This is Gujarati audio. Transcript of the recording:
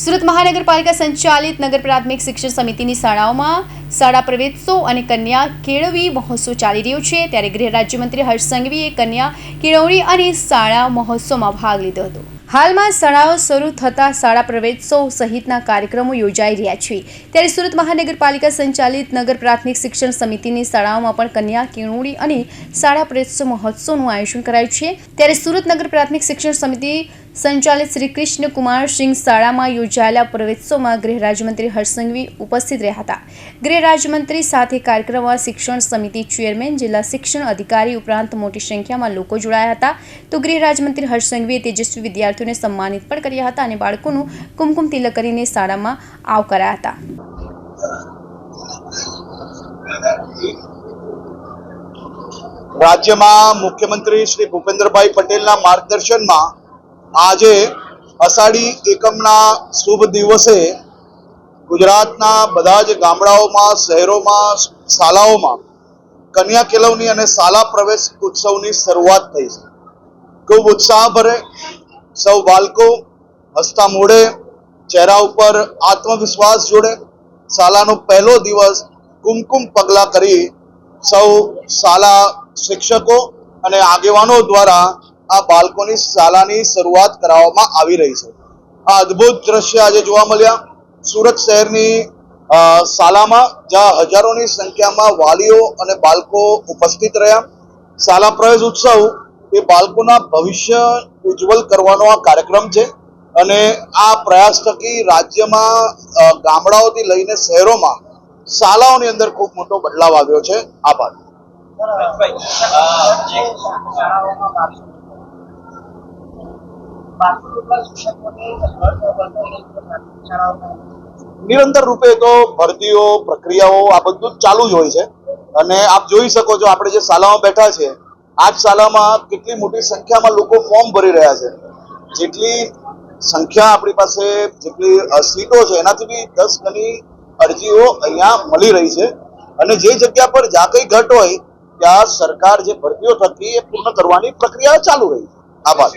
સુરત મહાનગરપાલિકા સંચાલિત નગર પ્રાથમિક શિક્ષણ સમિતિની શાળાઓમાં શાળા પ્રવેશો અને કન્યા કેળવણી મહોત્સવ ચાલી રહ્યો છે. ત્યારે ગૃહ રાજ્યમંત્રી હર્ષ સંઘવીએ કન્યા કેળવણી અને શાળા મહોત્સવમાં ભાગ લીધો હતો. હાલમાં શાળાઓ શરૂ થતાં શાળા પ્રવેશોત્સવ સહિતના કાર્યક્રમો યોજાઈ રહ્યા છે. ત્યારે સુરત મહાનગરપાલિકા સંચાલિત નગર પ્રાથમિક શિક્ષણ સમિતિની શાળાઓમાં પણ કન્યા કેળવણી અને શાળા પ્રવેશોત્સવ મહોત્સવનું આયોજન કરાયું છે. ત્યારે સુરત નગર પ્રાથમિક શિક્ષણ સમિતિ સંચાલિત શ્રી કૃષ્ણ કુમાર સિંહ શાળામાં યોજાયેલા પ્રવેત્સવમાં ગૃહ રાજ્યમંત્રી હર્ષ ઉપસ્થિત રહ્યા હતા. ગૃહ રાજ્યમંત્રી સાથે કાર્યક્રમમાં શિક્ષણ સમિતિ ચેરમેન, જિલ્લા શિક્ષણ અધિકારી ઉપરાંત મોટી સંખ્યામાં લોકો જોડાયા હતા. તો ગૃહ રાજ્યમંત્રી હર્ષ તેજસ્વી વિદ્યાર્થીઓને સન્માનિત પણ કર્યા હતા અને બાળકોનું કુમકુમ તિલક કરીને શાળામાં આવકાર્યા હતા. રાજ્યમાં મુખ્યમંત્રી શ્રી ભૂપેન્દ્રભાઈ પટેલના માર્ગદર્શનમાં આજે અષાઢી એકમના શુભ દિવસે ગુજરાતના બધા જ ગામડાઓમાં, શહેરોમાં શાલાઓમાં કન્યા કેળવણી અને શાલા પ્રવેશ ઉત્સવની શરૂઆત થઈ છે. ખૂબ ઉત્સાહભરે સૌ બાળકો હસતા મોડે ચહેરા ઉપર આત્મવિશ્વાસ જોડે શાલાનો પહેલો દિવસ કુમકુમ પગલા કરી સૌ શાળા શિક્ષકો અને આગેવાનો દ્વારા આ બાળકોની શાળાની શરૂઆત કરાવવામાં આવી રહી છે. આ અદ્ભુત દ્રશ્ય આજે જોવા મળ્યા. સુરત શહેરની શાળામાં જ્યાં હજારોની સંખ્યામાં વાલીઓ અને બાળકો ઉપસ્થિત રહ્યા. શાળા પ્રવેશ ઉત્સવ એ બાળકોના ભવિષ્ય ઉજ્જવલ કરવાનો આ કાર્યક્રમ છે અને આ પ્રયાસ થકી રાજ્યમાં ગામડાઓથી લઈને શહેરોમાં શાળાઓની અંદર ખૂબ મોટો બદલાવ આવ્યો છે. આભાર. નિરંતર રૂપે તો ભરતીઓ, પ્રક્રિયાઓ આ બધું ચાલુ જ હોય છે. અને આપ જોઈ શકો છો, આપણે જે શાળામાં બેઠા છે આ જ શાળામાં કેટલી મોટી સંખ્યામાં લોકો ફોર્મ ભરી રહ્યા છે. જેટલી સંખ્યા આપણી પાસે, જેટલી સીટો છે, એનાથી બી દસ ગણી અરજીઓ અહીંયા મળી રહી છે. અને જે જગ્યા પર જા કંઈ ઘટ હોય, ત્યાં સરકાર જે ભરતીઓ થતી, એ પૂર્ણ કરવાની પ્રક્રિયા ચાલુ રહી છે. આભાર.